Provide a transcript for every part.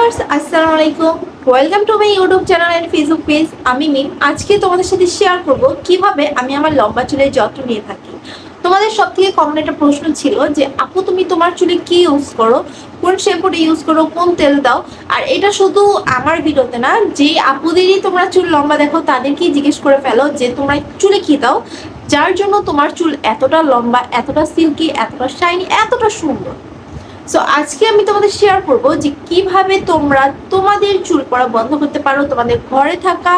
Viewers, আসসালামু আলাইকুম। Welcome to my YouTube channel and Facebook page আমি মিম। আজকে তোমাদের সাথে শেয়ার করব কীভাবে আমি আমার লম্বা চুলের যত্ন নিয়ে থাকি। তোমাদের সব থেকে কমন একটা প্রশ্ন ছিল যে, আপু, তুমি তোমার চুলে কি ইউজ করো? কোন শ্যাম্পুটা ইউজ করো? কোন তেল দাও? আর এটা শুধু আমার ভিডিওতে না, যে আপুদেরই তোমরা চুল লম্বা দেখো, তাদেরকেই জিজ্ঞেস করে ফেলো যে, তোমরা চুলে কি দাও? যার জন্য তোমার চুল এতটা লম্বা, এতটা সিল্কি এতটা শাইনি এতটা সুন্দর। সো আজকে আমি তোমাদের শেয়ার করব যে কীভাবে তোমরা তোমাদের চুল পড়া বন্ধ করতে পারো, তোমাদের ঘরে থাকা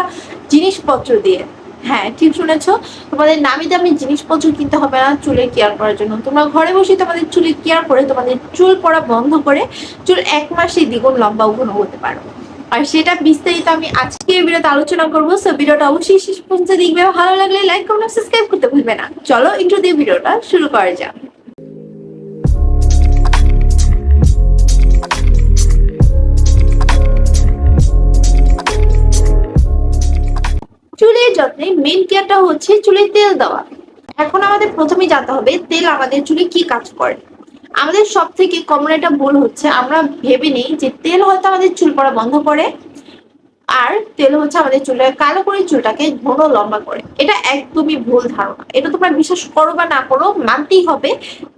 জিনিসপত্র দিয়ে। হ্যাঁ ঠিক শুনেছ? তোমাদের নামি দামি জিনিসপত্র কিনতে হবে না চুলের কেয়ার করার জন্য। তোমরা ঘরে বসে তোমাদের চুলের কেয়ার করে তোমাদের চুল পড়া বন্ধ করে চুল এক মাসে দ্বিগুণ লম্বা ঘন হতে পারো। আর সেটা বিস্তারিত আমি আজকে ভিডিওতে আলোচনা করব। সো ভিডিওটা অবশ্যই শেষ পর্যন্ত দেখবে। ভালো লাগলে লাইক কমেন্ট সাবস্ক্রাইব করতে ভুলবে না। চলো ইন্ট্রো দিয়ে ভিডিওটা শুরু করা যাক। যত্নে মেন কেয়ারটা হচ্ছে চুলে তেল দেওয়া। এখন আমাদের প্রথমে জানতে হবে, তেল আমাদের চুলে কি কাজ করে? আমাদের সব থেকে কমন একটা ভুল হচ্ছে, আমরা ভেবে নেই যে তেল হয়তো আমাদের চুল পড়া বন্ধ করে, আর তেল হচ্ছে আমাদের চুলে কালো করে চুলটাকে ঘন লম্বা করে। এটা একদমই ভুল ধারণা। এটা তোমরা বিশ্বাস করো বা না করো, মানতেই হবে,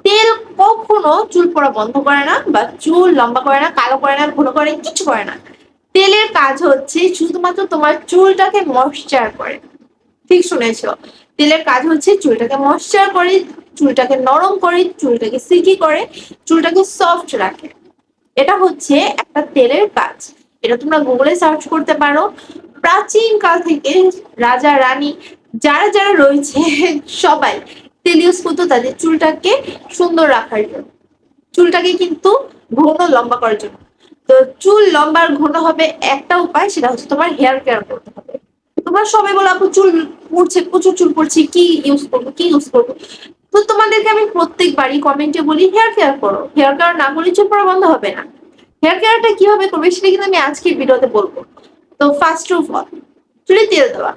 তেল কখনো চুল পড়া বন্ধ করে না, বা চুল লম্বা করে না, কালো করে না, ঘন করে কিছু করে না। তেলের কাজ হচ্ছে শুধুমাত্র তোমার চুলটাকে ময়শ্চার করে। ঠিক শুনেছ। তেলের কাজ হচ্ছে চুলটাকে ময়শ্চার করে, চুলটাকে নরম করে, চুলটাকে সিকি করে, চুলটাকে সফট রাখে। এটা হচ্ছে একটা তেলের কাজ। এটা তোমরা গুগলে সার্চ করতে পারো। প্রাচীন কাল থেকে রাজা, রানী, যারা যারা রয়েছে, সবাই তেল ইউজ করতো তাদের চুলটাকে সুন্দর রাখার জন্য। চুলটাকে কিন্তু ঘন লম্বা করার জন্য। তো চুল লম্বার ঘন হবে একটা উপায়, সেটা হচ্ছে তোমার হেয়ার কেয়ার করতে হবে। তোমার সবাই বলো, আপু, চুল পড়ছে প্রচুর চুল পড়ছে, কি ইউজ করব, কি ইউজ করব? তো তোমাদেরকে আমি প্রত্যেকবারই কমেন্টে বলি হেয়ার কেয়ার করো হেয়ার কেয়ার না করলে চুল পড়া বন্ধ হবে না। হেয়ার কেয়ারটা কীভাবে করবে সেটা কিন্তু আমি আজকের ভিডিওতে বলব। তো ফার্স্ট অফ অল চুলে তেল দেওয়া।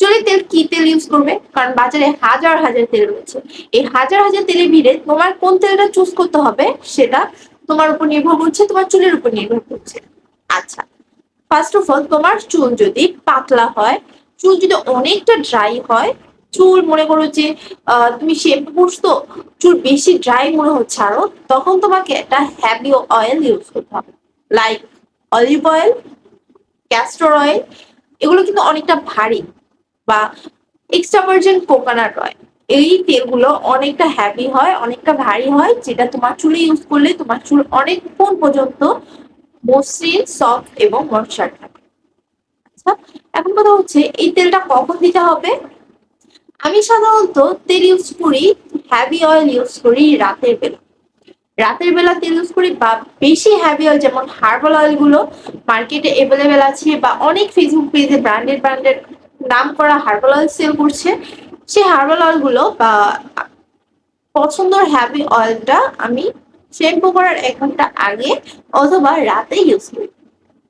চুলে তেল কি তেল ইউজ করবে? কারণ বাজারে হাজার হাজার তেল রয়েছে। এই হাজার হাজার তেলের ভিড়ে তোমার কোন তেলটা চুজ করতে হবে সেটা তোমার উপর নির্ভর করছে, তোমার চুলের উপর নির্ভর করছে। আচ্ছা ফার্স্ট অফ অল তোমার চুল যদি পাতলা হয়, চুল যদি অনেকটা ড্রাই হয়, চুল মনে করো যে তুমি শ্যাম্পু করছ, চুল বেশি ড্রাই মনে হচ্ছে আরও, তখন তোমাকে একটা হ্যাভি অয়েল ইউজ করতে হবে। Like olive oil castor oil এগুলো কিন্তু অনেকটা ভারী বা এক্সট্রা ভার্জিন কোকোনাট অয়েল এই তেলগুলো অনেকটা হ্যাভি হয়, অনেকটা ভারী হয়, যেটা তোমার চুলে ইউজ করলে তোমার চুল অনেকক্ষণ পর্যন্ত মসৃণ সফট এবং ময়শ্চার থাকে। আচ্ছা এখন কথা হচ্ছে, এই তেলটা কখন দিতে হবে? আমি সাধারণত তেল ইউজ করি হ্যাভি অয়েল ইউজ করি রাতের বেলা। রাতের বেলা তেল ইউজ করি বা বেশি হ্যাভি অয়েল যেমন হার্বাল অয়েলগুলো মার্কেটে অ্যাভেলেবেল আছে বা অনেক ফেসবুক পেজে ব্র্যান্ডেড ব্র্যান্ডেড নাম করা হার্বাল অয়েল সেল করছে। সেই হার্বাল অয়েলগুলো বা পছন্দের হ্যাভি অয়েলটা আমি শ্যাম্পু করার এক ঘণ্টা আগে অথবা রাতে ইউজ করি।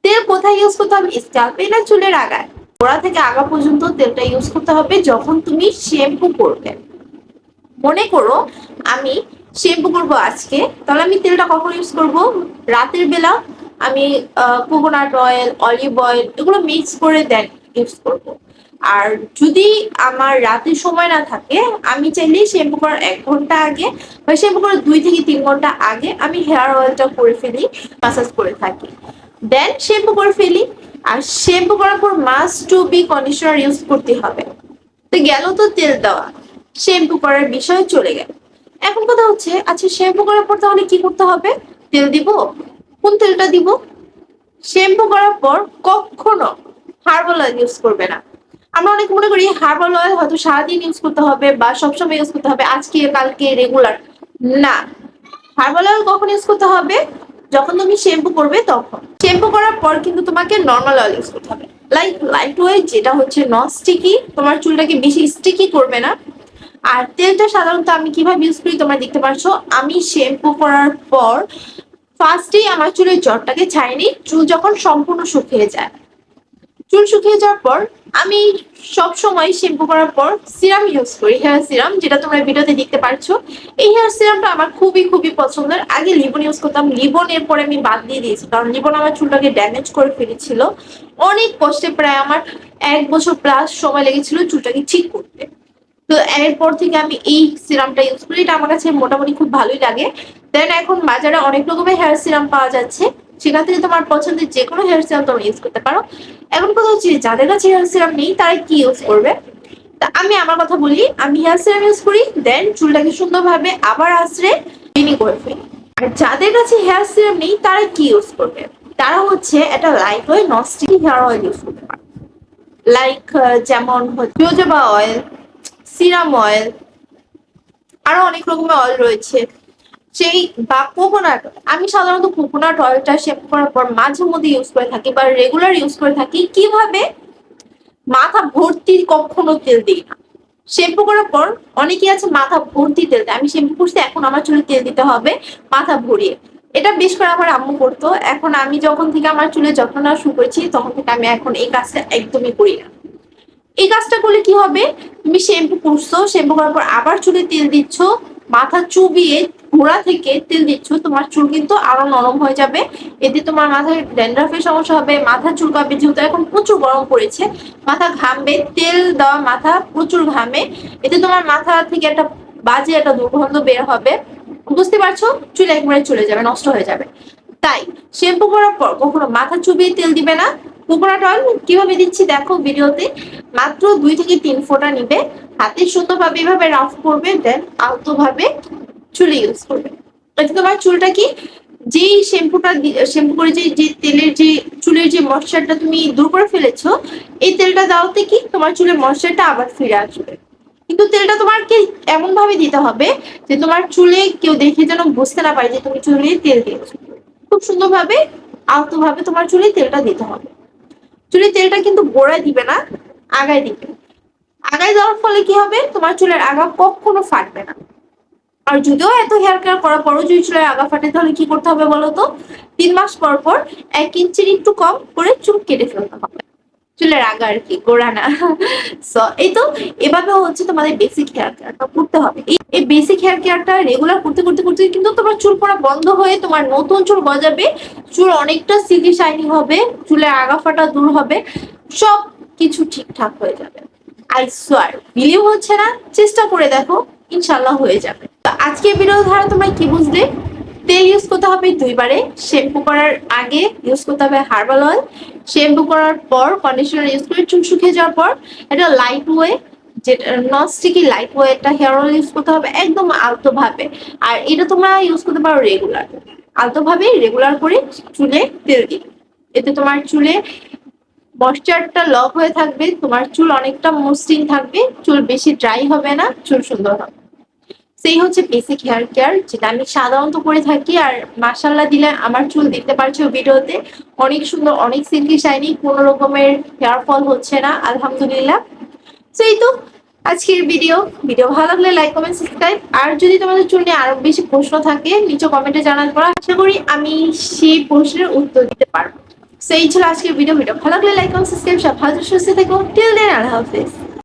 তেল কোথায় ইউজ করতে হবে? স্ক্যাল্পে না চুলের আগায়। গোড়া থেকে আগা পর্যন্ত তেলটা ইউজ করতে হবে যখন তুমি শ্যাম্পু করবে। মনে করো আমি শ্যাম্পু করব আজকে, তাহলে আমি তেলটা কখন ইউজ করব? রাতের বেলা আমি কোকোনাট অয়েল অলিভ অয়েল এগুলো মিক্স করে দেন ইউজ করব। আর যদি আমার রাতে সময় না থাকে, আমি চাইলে শ্যাম্পু করার এক ঘণ্টা আগে বা শ্যাম্পু করার দুই থেকে তিন ঘণ্টা আগে আমি হেয়ার অয়েলটা করে ফেলি মাসাজ করে থাকি। দেন শ্যাম্পু করে ফেলি। আর শ্যাম্পু করার পর must to be conditioner use করতে হবে। তো গেল তো তেল দেওয়া। শ্যাম্পু করার বিষয় চলে গেল। এখন কথা হচ্ছে আচ্ছা শ্যাম্পু করার পর তাহলে কি করতে হবে? তেল দিব। কোন তেলটা দিব? শ্যাম্পু করার পর কখনো হার্বাল অয়েল ইউজ করবে না। আমরা অনেক মনে করি হার্বাল অয়েল হয়তো সারাদিন ইউজ করতে হবে বা সবসময় ইউজ করতে হবে, আজকে, কালকে রেগুলার না। হার্বাল অয়েল কখন ইউজ করতে হবে? যখন তুমি শ্যাম্পু করবে তখন। শ্যাম্পু করার পর কিন্তু তোমাকে নর্মাল অয়েল ইউজ করতে হবে। লাইক লাইট ওয়েট যেটা হচ্ছে নন স্টিকি তোমার চুলটাকে বেশি স্টিকি করবে না। আর তেলটা সাধারণত আমি কীভাবে ইউজ করি তোমরা দেখতে পাচ্ছ আমি শ্যাম্পু করার পর ফার্স্টেই আমার চুলের জ্বরটাকে ছাইনি চুল যখন সম্পূর্ণ শুকিয়ে যায় চুল শুকিয়ে যাওয়ার পর আমি সব সময় শ্যাম্পু করার পর সিরাম ইউজ করি হেয়ার সিরাম যেটা তোমরা ভিডিওতে দেখতে পারছ। এই হেয়ার সিরামটা আমার খুবই খুবই পছন্দের। আগে লিবন ইউজ করতাম। লিবন এর পরে আমি বাদ দিয়ে দিয়েছি, কারণ লিবন আমার চুলটাকে ড্যামেজ করে ফেলেছিল। অনেক কষ্টে প্রায় আমার এক বছর প্লাস সময় লেগেছিল চুলটাকে ঠিক করতে। তো এরপর থেকে আমি এই সিরামটা ইউজ করি। এটা আমার কাছে মোটামুটি খুব ভালোই লাগে। দেন এখন বাজারে অনেক রকমের হেয়ার সিরাম পাওয়া যাচ্ছে। সেখান থেকে তোমার পছন্দের যে কোনো হেয়ার সিরাম তোমরা ইউজ করতে পারো। এখন কথা হচ্ছে যাদের কাছে হেয়ার সিরাম নেই তারা কি ইউজ করবে? তা আমি আমার কথা বলি, আমি হেয়ার সিরাম ইউজ করি দেন চুলটাকে সুন্দরভাবে আবার আশ্রে ক্লিনিং করে ফেলি। আর যাদের কাছে হেয়ার সিরাম নেই তারা কি ইউজ করবে? তারা হচ্ছে একটা lightweight nonstick hair oil use করতে পারে লাইক যেমন হচ্ছে অয়েল সিরাম অয়েল আরও অনেক রকমের অয়েল রয়েছে। সেই বা কোকোনাট, আমি সাধারণত কোকোনাট অয়েলটা শ্যাম্পু করার পর মাঝে মধ্যে ইউজ করে থাকি বা রেগুলার ইউজ করে থাকি। কীভাবে? মাথা ভর্তি কখনো তেল দিই না। শ্যাম্পু করার পর অনেকেই আছে মাথা ভর্তি তেল আমি শ্যাম্পু করছি, এখন আমার চুলে তেল দিতে হবে মাথা ভরিয়ে। এটা বেশ করে আমার আম্মু করতো। এখন আমি যখন থেকে আমার চুলে যত্ন নেওয়া শুরু করেছি, তখন থেকে আমি এখন এই কাজটা একদমই করি না। এই কাজটা করলে কি হবে? তুমি শ্যাম্পু করছ শ্যাম্পু করার পর আবার চুলে তেল দিচ্ছ, মাথা চুবিয়ে গোড়া থেকে তেল দিচ্ছ, তোমার চুল কিন্তু আরও নরম হয়ে যাবে। এতে তোমার মাথায় ড্যান্ড্রাফের সমস্যা হবে, মাথা চুলকাবে যেহেতু এখন প্রচুর গরম পড়েছে, মাথা ঘামবে, তেল দেওয়া মাথা প্রচুর ঘামে। এতে তোমার মাথা থেকে একটা বাজে একটা দুর্গন্ধ বের হবে। বুঝতে পারছ? চুল একবারে চলে যাবে, নষ্ট হয়ে যাবে। তাই, শ্যাম্পু করার পর কখনো মাথা চুবিয়ে তেল দিবে না। কোকোনাট অয়েল কীভাবে দিচ্ছি দেখো ভিডিওতে। মাত্র দুই থেকে তিন ফোঁটা নিবে। হাতে সুন্দরভাবে এভাবে রাফ করবে দেন আলতোভাবে চুলে ইউজ করবে। এতে তোমার চুলটা কি? যেই শ্যাম্পুটা শ্যাম্পু করে যে যে তেলের যে, চুলের যে ময়শ্চারটা তুমি দূর করে ফেলেছো, এই তেলটা দেওয়াতে কি তোমার চুলের ময়শ্চারটা আবার ফিরে আসবে। কিন্তু তেলটা তোমাকে এমন ভাবে দিতে হবে যে তোমার চুলে কেউ দেখে যেন বুঝতে না পারে যে তুমি চুলে তেল দিয়েছ। খুব সুন্দরভাবে, আলতোভাবে তোমার চুলে তেলটা দিতে হবে। চুলে তেলটা কিন্তু গোড়ায় দিবে না, আগায় দিবে। আগায় দেওয়ার ফলে কি হবে? তোমার চুলের আগা কখনো ফাটবে না। আর যদিও এত হেয়ার কেয়ার করার পরও যদি চুলের আগা ফাটে, তাহলে কি করতে হবে বলো তো? তিন মাস পর পর এক ইঞ্চির একটু কম করে চুল কেটে ফেলতে হবে। চুলের আগা আর কি, গোড়া না। সো এই তো, এভাবে হচ্ছে তোমাদের বেসিক হেয়ার কেয়ারটা করতে হবে। এই- বেসিক হেয়ার কেয়ারটা রেগুলার করতে করতে করতে কিন্তু তোমার চুল পড়া বন্ধ হয়ে তোমার নতুন চুল গজাবে। চুল অনেকটা সিল্কি শাইনি হবে, চুলের আগা ফাটা দূর হবে, সব কিছু ঠিকঠাক হয়ে যাবে। আই সোয়ার বিলিভ হচ্ছে না, চেষ্টা করে দেখো ইনশাল্লাহ হয়ে যাবে। তো আজকের ভিডিও ধারা তোমরা কি বুঝলে? তেল ইউজ করতে হবে দুইবারে শ্যাম্পু করার আগে ইউজ করতে হবে হার্বাল অয়েল শ্যাম্পু করার পর কন্ডিশনার ইউজ করে চুল শুকিয়ে যাওয়ার পর এটা লাইট ওয়ে যেটা নন স্টিকি লাইট ওয়ে একটা হেয়ার অয়েল ইউজ করতে হবে একদম আলতো ভাবে আর এটা তোমরা ইউজ করতে পারো রেগুলার আলতো ভাবে রেগুলার করে চুলে তেল দিবে। এতে তোমার চুলে ময়শ্চারটা লক হয়ে থাকবে, তোমার চুল অনেকটা মসৃণ থাকবে, চুল বেশি ড্রাই হবে না, চুল সুন্দর হবে। সেই হচ্ছে বেসিক হেয়ার কেয়ার যেটা আমি সাধারণত করে থাকি। আর মাসাল্লাহ দিলে আমার চুল দেখতে পারছ ভিডিওতে। অনেক সুন্দর, অনেক সিল্কি শাইনি কোনো রকমের হেয়ার ফল হচ্ছে না, আলহামদুলিল্লাহ। সেই তো, আজকের ভিডিও ভিডিও ভালো লাগলে লাইক কমেন্ট সাবস্ক্রাইব আর যদি তোমাদের চুল নিয়ে আরও বেশি প্রশ্ন থাকে, নিচে কমেন্টে জানার পর আশা করি আমি সেই প্রশ্নের উত্তর দিতে পারব। সেই ছিল আজকের ভিডিও ভিডিও ভালো লাগলে লাইক কমেন্ট সাবস্ক্রাইব সব ভালো সুস্থ থেকো। টিল দেন আল্লাহ হাফেজ।